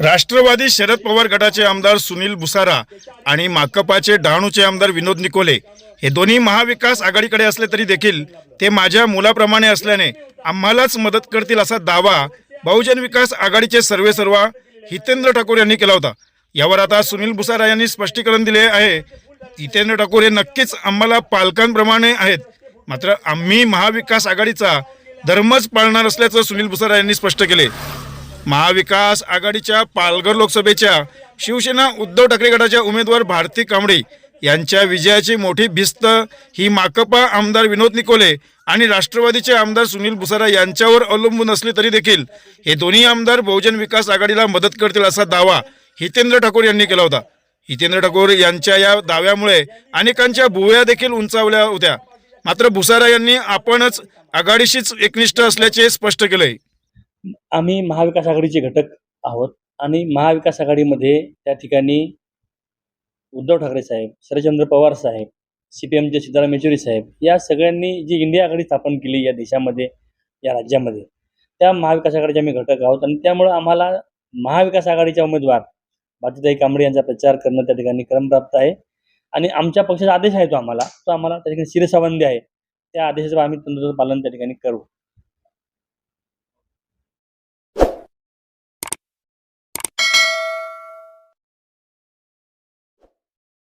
राष्ट्रवादी शरद पवार गटाचे आमदार सुनील बुसारा आणि माकपाचे डहाणूचे आमदार विनोद निकोले हे दोन्ही महाविकास आघाडीकडे असले तरी देखील ते माझ्या मुलाप्रमाणे असल्याने आम्हालाच मदत करतील असा दावा बहुजन विकास आघाडीचे सर्वेसर्वा हितेंद्र ठाकूर यांनी केला होता. यावर आता सुनील बुसारा यांनी स्पष्टीकरण दिले आहे. हितेंद्र ठाकूर हे नक्कीच आम्हाला पालकांप्रमाणे आहेत. मात्र आम्ही महाविकास आघाडीचा धर्मच पाळणार असल्याचं सुनील बुसारा यांनी स्पष्ट केले. महाविकास आघाडीच्या पालघर लोकसभेच्या शिवसेना उद्धव ठाकरे गटाच्या उमेदवार भारती कांबळे यांच्या विजयाची मोठी भिस्त ही माकपा आमदार विनोद निकोले आणि राष्ट्रवादीचे आमदार सुनील भुसारा यांच्यावर अवलंबून असले तरी देखील हे दोन्ही आमदार बहुजन विकास आघाडीला मदत करतील असा दावा हितेंद्र ठाकूर यांनी केला होता. हितेंद्र ठाकूर यांच्या या दाव्यामुळे अनेकांच्या भुवया देखील उंचावल्या होत्या. मात्र भुसारा यांनी आपणच आघाडीशीच एकनिष्ठ असल्याचे स्पष्ट केलंय. आम्ही महाविकास आघाडीचे घटक आहोत आणि महाविकास आघाडीमध्ये त्या ठिकाणी उद्धव ठाकरे साहेब शरदचंद्र पवार साहेब सी पी एमचे सीताराम येचुरी साहेब या सगळ्यांनी जी इंडिया आघाडी स्थापन केली या देशामध्ये या राज्यामध्ये त्या महाविकास आघाडीचे आम्ही घटक आहोत आणि त्यामुळं आम्हाला महाविकास आघाडीच्या उमेदवार भारतीताई कांबळे यांचा प्रचार करणं त्या ठिकाणी क्रमप्राप्त आहे. आणि आमच्या पक्षाचा आदेश आहे तो आम्हाला तो आम्हाला त्या ठिकाणी शिरसावंदी आहे. त्या आदेशाचं आम्ही तंत्र पालन त्या ठिकाणी करू.